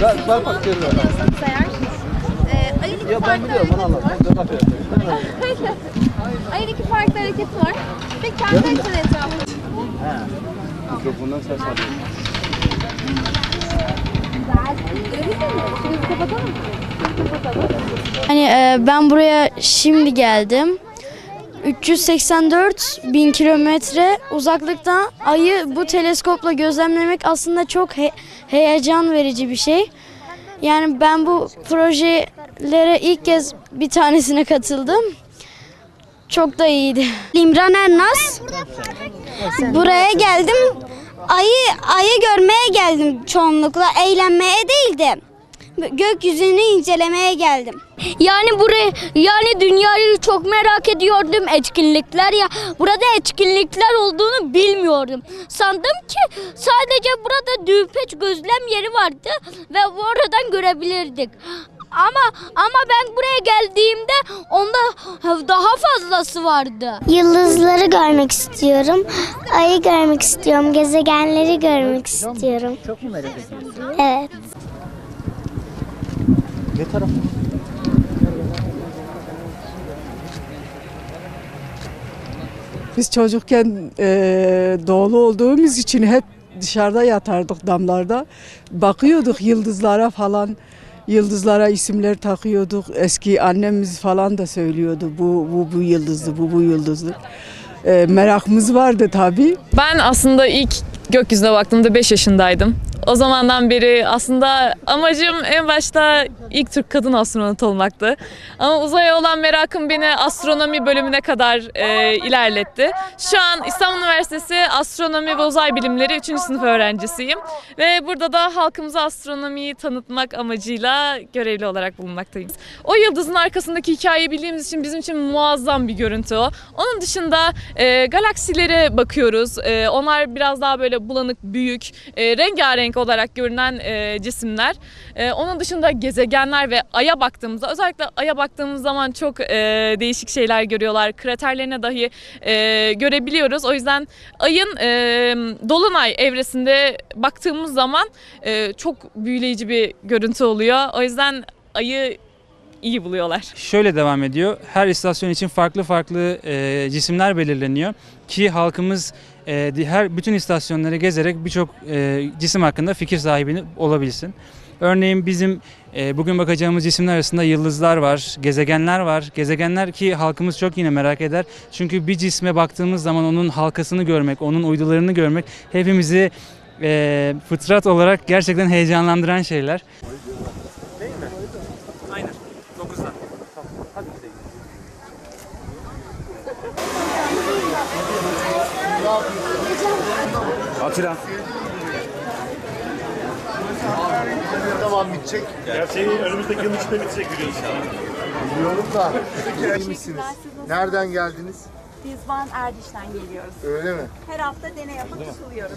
Ver, ver bak geri ver. Eğer. E, iki Ya ben farklı biliyorum onu. Ayın iki farklı hareketi var. Ve kendi açın etrafı. Mikrofondan ses alıyor. Şimdi kapatalım mı? Kapatalım. Hani e, ben buraya şimdi geldim. 384 bin kilometre uzaklıktan ayı bu teleskopla gözlemlemek aslında çok he- heyecan verici bir şey. Yani ben bu projelere ilk kez bir tanesine katıldım. Çok da iyiydi. İmran Ernaz. Buraya geldim. Ayı ayı görmeye geldim çoğunlukla. Eğlenmeye değil de gökyüzünü incelemeye geldim. Yani buraya yani dünyayı çok merak ediyordum etkinlikler ya. Burada etkinlikler olduğunu bilmiyordum. Sandım ki sadece burada düğpeç gözlem yeri vardı ve oradan görebilirdik. Ama ama ben buraya geldiğimde onda daha fazlası vardı. Yıldızları görmek istiyorum. Ayı görmek istiyorum. Gezegenleri görmek istiyorum. Çok mu merak ediyorsun? Evet. Ne taraf? Biz çocukken e, doğulu olduğumuz için hep dışarıda yatardık damlarda. Bakıyorduk yıldızlara falan. Yıldızlara isimler takıyorduk. Eski annemiz falan da söylüyordu. Bu bu bu yıldızdı, bu bu yıldızdı. E, merakımız vardı tabii. Ben aslında ilk gökyüzüne baktığımda 5 yaşındaydım. O zamandan beri aslında amacım en başta ilk Türk kadın astronot olmaktı. Ama uzaya olan merakım beni astronomi bölümüne kadar e, ilerletti. Şu an İstanbul Üniversitesi Astronomi ve Uzay Bilimleri 3. sınıf öğrencisiyim. Ve burada da halkımıza astronomiyi tanıtmak amacıyla görevli olarak bulunmaktayım. O yıldızın arkasındaki hikayeyi bildiğimiz için bizim için muazzam bir görüntü o. Onun dışında e, galaksilere bakıyoruz. E, onlar biraz daha böyle bulanık, büyük, e, rengarenk olarak görünen e, cisimler. E, onun dışında gezegenler ve Ay'a baktığımızda özellikle Ay'a baktığımız zaman çok e, değişik şeyler görüyorlar. Kraterlerine dahi e, görebiliyoruz. O yüzden Ay'ın e, dolunay evresinde baktığımız zaman e, çok büyüleyici bir görüntü oluyor. O yüzden Ay'ı iyi buluyorlar. Şöyle devam ediyor. Her istasyon için farklı farklı e, cisimler belirleniyor ki halkımız e, her bütün istasyonları gezerek birçok e, cisim hakkında fikir sahibi olabilsin. Örneğin bizim e, bugün bakacağımız cisimler arasında yıldızlar var, gezegenler var. Gezegenler ki halkımız çok yine merak eder. Çünkü bir cisme baktığımız zaman onun halkasını görmek, onun uydularını görmek hepimizi e, fıtrat olarak gerçekten heyecanlandıran şeyler. Aynen. 9'da. Atilla. Ne zaman bitecek? Gerçeği önümüzdeki yıl içinde bitecek biliyorsun. Biliyorum da. İyi misiniz? Nereden geldiniz? Biz Van Erdiş'ten geliyoruz. Öyle mi? Her hafta deney yapıp sunuluyoruz.